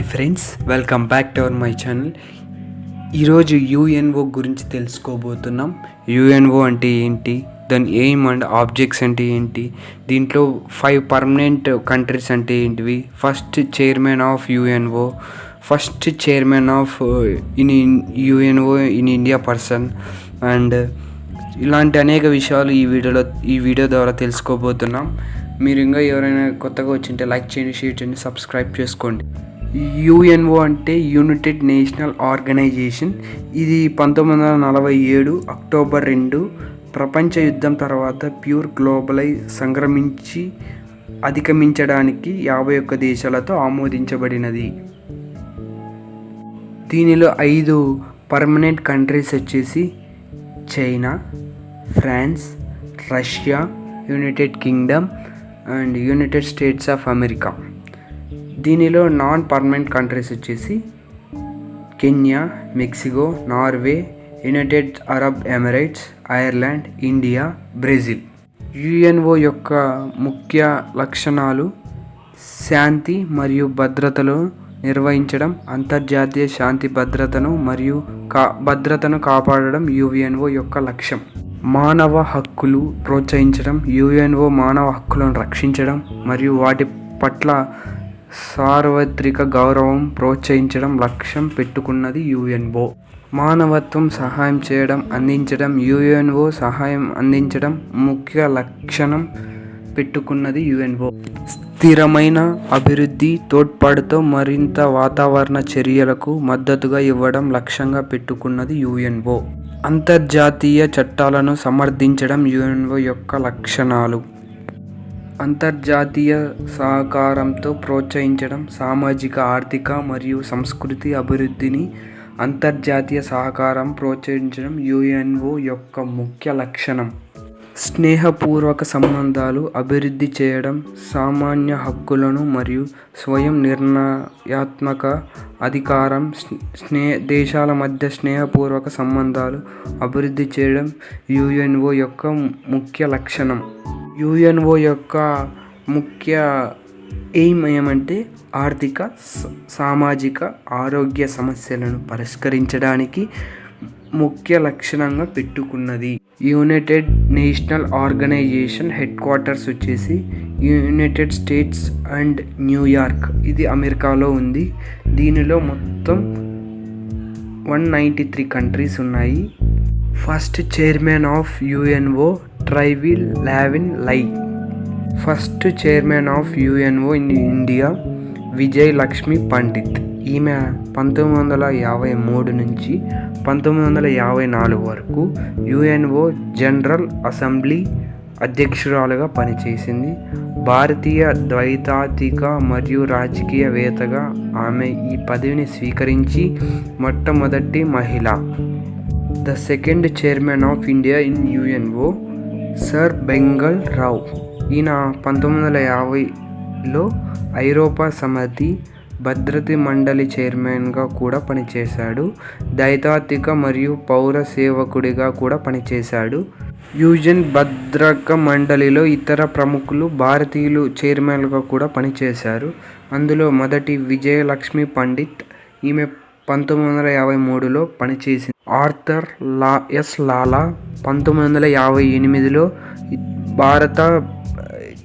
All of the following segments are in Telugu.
Hi friends welcome back to our my channel ఈరోజు యుఎన్ఓ గురించి తెలుసుకోబోతున్నాం. యుఎన్ఓ అంటే ఏంటి? దాని ఎయిమ్ అండ్ ఆబ్జెక్ట్స్ అంటే ఏంటి? దీంట్లో ఫైవ్ పర్మనెంట్ కంట్రీస్ అంటే ఏంటివి? First chairman of UNO first chairman of in UNO in India person and ఇలాంటి అనేక విషయాలు ఈ వీడియోలో ఈ వీడియో ద్వారా తెలుసుకోబోతున్నాం. మీరు ఇంకా ఎవరైనా కొత్తగా వచ్చింటే లైక్ చేయండి షేర్ చేయండి సబ్స్క్రైబ్ చేసుకోండి. యుఎన్ఓ అంటే యునైటెడ్ నేషనల్ ఆర్గనైజేషన్. ఇది పంతొమ్మిది వందల నలభై ఏడు అక్టోబర్ రెండు ప్రపంచ యుద్ధం తర్వాత ప్యూర్ గ్లోబలై సంక్రమించి అధిగమించడానికి యాభై ఒక్క దేశాలతో ఆమోదించబడినది. దీనిలో ఐదు పర్మనెంట్ కంట్రీస్ వచ్చేసి China France Russia United Kingdom and United States of America. దీనిలో నాన్ పర్మనెంట్ కంట్రీస్ వచ్చేసి Kenya Mexico Norway United Arab Emirates Ireland India Brazil. UNO యొక్క ముఖ్య లక్షణాలు శాంతి మరియు భద్రతలు నిర్వహించడం అంతర్జాతీయ శాంతి భద్రతను మరియు కా భద్రతను కాపాడడం యుఎన్ఓ యొక్క లక్ష్యం. మానవ హక్కులు ప్రోత్సహించడం యుఎన్ఓ మానవ హక్కులను రక్షించడం మరియు వాటి పట్ల సార్వత్రిక గౌరవం ప్రోత్సహించడం లక్ష్యం పెట్టుకున్నది యుఎన్ఓ. మానవత్వం సహాయం చేయడం అందించడం యుఎన్ఓ సహాయం అందించడం ముఖ్య లక్షణం పెట్టుకున్నది యుఎన్ఓ. స్థిరమైన అభివృద్ధి తోడ్పాటుతో మరింత వాతావరణ చర్యలకు మద్దతుగా ఇవ్వడం లక్ష్యంగా పెట్టుకున్నది యుఎన్ఓ. అంతర్జాతీయ చట్టాలను సమర్థించడం యుఎన్ఓ యొక్క లక్షణాలు. అంతర్జాతీయ సహకారంతో ప్రోత్సహించడం సామాజిక ఆర్థిక మరియు సంస్కృతి అభివృద్ధిని అంతర్జాతీయ సహకారం ప్రోత్సహించడం యుఎన్ఓ యొక్క ముఖ్య లక్షణం. స్నేహపూర్వక సంబంధాలు అభివృద్ధి చేయడం సామాన్య హక్కులను మరియు స్వయం నిర్ణయాత్మక అధికారం స్నే దేశాల మధ్య స్నేహపూర్వక సంబంధాలు అభివృద్ధి చేయడం యుఎన్ఓ యొక్క ముఖ్య లక్షణం. యుఎన్ఓ యొక్క ముఖ్య ఎయిమ్ ఏమంటే ఆర్థిక సామాజిక ఆరోగ్య సమస్యలను పరిష్కరించడానికి ముఖ్య లక్షణంగా పెట్టుకున్నది. United national organisation head quarters వచ్చేసి యునైటెడ్ స్టేట్స్ అండ్ న్యూయార్క్ ఇది అమెరికాలో ఉంది. దీనిలో మొత్తం వన్ నైంటీ త్రీ కంట్రీస్ ఉన్నాయి. ఫస్ట్ చైర్మన్ ఆఫ్ యుఎన్ఓ ట్రైవిల్ లావిన్ లై first chairman of UNO in India Vijay Lakshmi Pandit ఈమె పంతొమ్మిది వందల యాభై మూడు నుంచి పంతొమ్మిది వందల యాభై నాలుగు వరకు యుఎన్ఓ జనరల్ అసెంబ్లీ అధ్యక్షురాలుగా పనిచేసింది. భారతీయ ద్వైతాత్విక మరియు రాజకీయవేత్తగా ఆమె ఈ పదవిని స్వీకరించి మొట్టమొదటి మహిళ. The second chairman of India in UNO sir Benegal Rau. ఈయన పంతొమ్మిది వందల యాభైలో ఐరోపా సమితి భద్రతా మండలి చైర్మన్గా కూడా పనిచేశాడు. దైతాత్విక మరియు పౌర సేవకుడిగా కూడా పనిచేశాడు. యూజన్ భద్రక మండలిలో ఇతర ప్రముఖులు భారతీయులు చైర్మన్గా కూడా పనిచేశారు. అందులో మొదటి విజయలక్ష్మి పండిత్ ఈమె పంతొమ్మిది వందల యాభై మూడులో పనిచేసింది. ఆర్థర్ లా ఎస్ లాలా పంతొమ్మిది వందల యాభై ఎనిమిదిలో భారత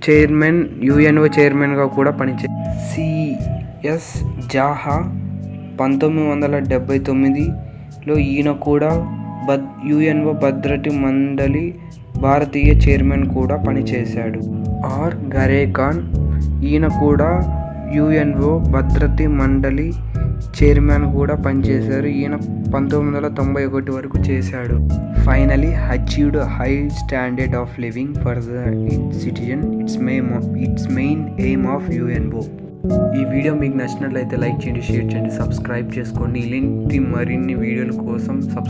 చైర్మన్ యుఎన్ఓ చైర్మన్గా కూడా పనిచే సిఎస్ జాహా పంతొమ్మిది వందల డెబ్భై తొమ్మిదిలో ఈయన కూడా భద్ యుఎన్ఓ భద్రటి మండలి భారతీయ చైర్మన్ కూడా పనిచేశాడు. ఆర్. గరేఖాన్ ఈయన కూడా యుఎన్ఓ భద్రతి మండలి చైర్మన్ కూడా పనిచేశారు. ఈయన పంతొమ్మిది వందల తొంభై ఒకటి వరకు చేశాడు. Finally achieved high standard of living for the citizen it's main it's main aim of UNO ఈ వీడియో మీకు నచ్చినట్లయితే లైక్ చేయండి షేర్ చేయండి సబ్స్క్రైబ్ చేసుకోండి. ఇలాంటి మరిన్ని వీడియోల కోసం సబ్